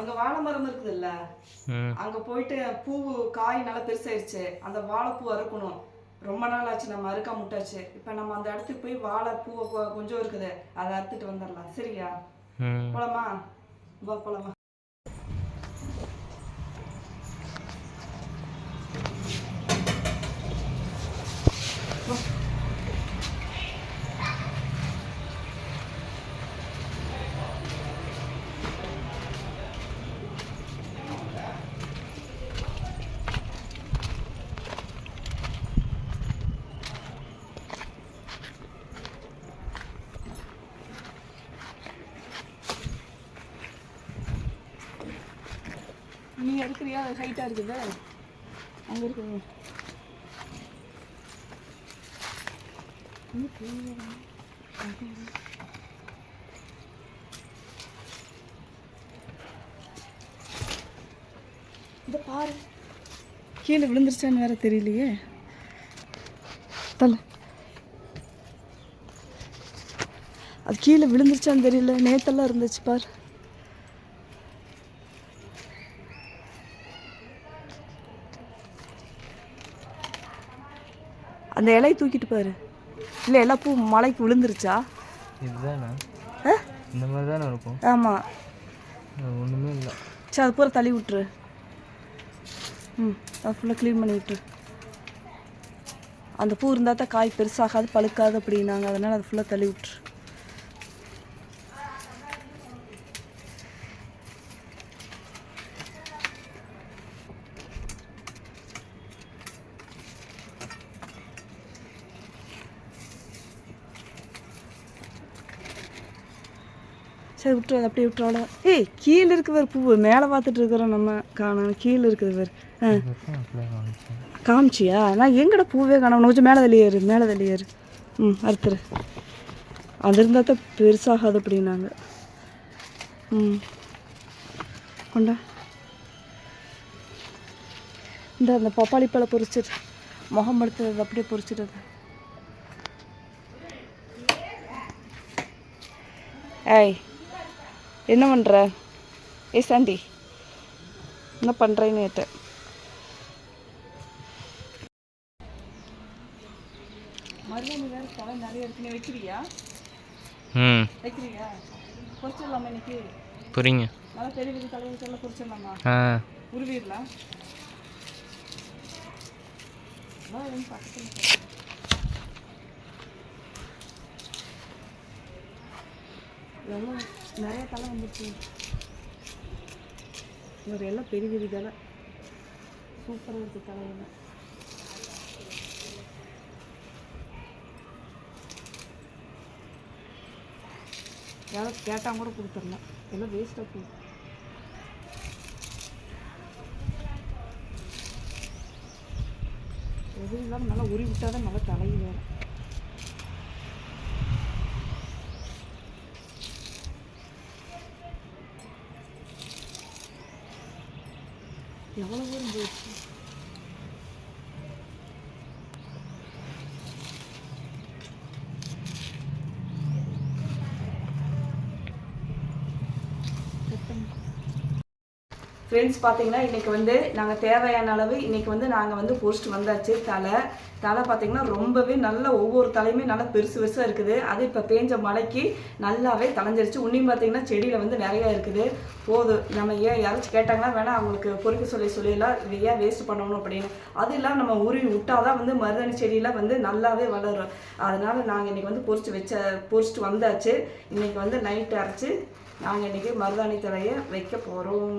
அங்க வாழை மரம் இருக்குதுல்ல? ம். அங்க போயிட்டு பூ காய் நல்லா பெருசாயிருச்சு. அந்த வாழைப்பூ அறுக்கணும். ரொம்ப நாள் ஆச்சு நம்ம அறுக்க முட்டாச்சு இப்போ நம்ம அந்த இடத்துக்கு போய் வாழை பூ கொஞ்சம் இருக்குது. அதை அறுத்துட்டு வந்துடலாம். சரியா? போலாமா? வா போலாமா? நீ எடுக்கிறியா? அது ஹைட்டாக இருக்குது. அங்கே இருக்குது இந்த பாரு. கீழே விழுந்துருச்சான்னு வேற தெரியலையே. தல. அது கீழே விழுந்துருச்சான்னு தெரியல. நேத்தெல்லாம் இருந்துச்சு பாரு. அந்த இலையை தூக்கிட்டு பாரு. இல்லை எல்லா பூ மலைக்கு விழுந்துருச்சா? இதுதானே? இந்த மாதிரி தானே இருக்கும் ஆமாம் ஒன்றுமே இல்லை. சரி அது பூரா தள்ளி விட்டுரு. ம் அது ஃபுல்லாக க்ளீன் பண்ணி விட்டுரு. அந்த பூ இருந்தால் தான் காய் பெருசாகாது பழுக்காது அப்படின்னாங்க. அதனால் அது ஃபுல்லாக தள்ளி விட்டுரு. சரி விட்டுரு அப்படியே விட்டுறோம் ஏய் கீழே இருக்குது வேறு பூ மேலே பார்த்துட்டு இருக்கிறோம் நம்ம காணோம். கீழே இருக்குது வேறு ஆ. காமிச்சியா? நான் எங்கட பூவே காணோம்? கொஞ்சம் மேலே தள்ளியேறு மேலே தள்ளியேறு ம் அறுத்துரு. அது இருந்தால் தான் பெருசாகாது அப்படின்னாங்க. ம். கொண்டா. இந்த அந்த பப்பாளி பழம் பொறிச்சிட்டு முகம் எடுத்தது அப்படியே பொரிச்சிடுறது. ஏய் என்ன பண்ணுற ஏய் சாண்டி. என்ன பண்ணுறேன்னு கேட்டேன். புரியுங்க நல்லா நிறைய தலை வந்துருச்சு. இவர் எல்லாம் பெரிய பெரிய தலை. சூப்பராக இருக்குது தலையெல்லாம் யாராவது கேட்டால் கூட கொடுத்துடலாம் எல்லாம் வேஸ்ட்டாக போகுது. எதுவும் இல்லாமல் நல்லா உரி விட்டால் தான் நல்லா தலையை வேறு Ya bana böyle. ஃப்ரெண்ட்ஸ் பார்த்தீங்கன்னா இன்றைக்கி வந்து நாங்கள் தேவையான அளவு இன்றைக்கி வந்து நாங்கள் வந்து போஸ்ட் வந்தாச்சு தலை. தலை பார்த்தீங்கன்னா ரொம்பவே நல்ல ஒவ்வொரு தலையுமே நல்லா பெருசு பெருசாக இருக்குது. அது இப்போ பேஞ்ச மழைக்கு நல்லாவே தலைஞ்சிருச்சு உன்னையும் பார்த்தீங்கன்னா செடியில் வந்து நிறையா இருக்குது. போதும் நம்ம ஏன் யாராச்சும் கேட்டாங்கன்னா வேணால் அவங்களுக்கு பொறுக்க சொல்லி சொல்லிடலாம். இது ஏன் வேஸ்ட் பண்ணணும்? அப்படின்னு. அது இல்லாமல் நம்ம உருவி விட்டால் தான் வந்து மருதாணி செடியெலாம் வந்து நல்லாவே வளரும். அதனால் நாங்கள் இன்றைக்கி வந்து பொறிச்சு வச்ச பொறிச்சிட்டு வந்தாச்சு. இன்றைக்கி வந்து நைட்டு அரைச்சி நாங்கள் இன்றைக்கி மருதாணி தலையை வைக்க போகிறோம்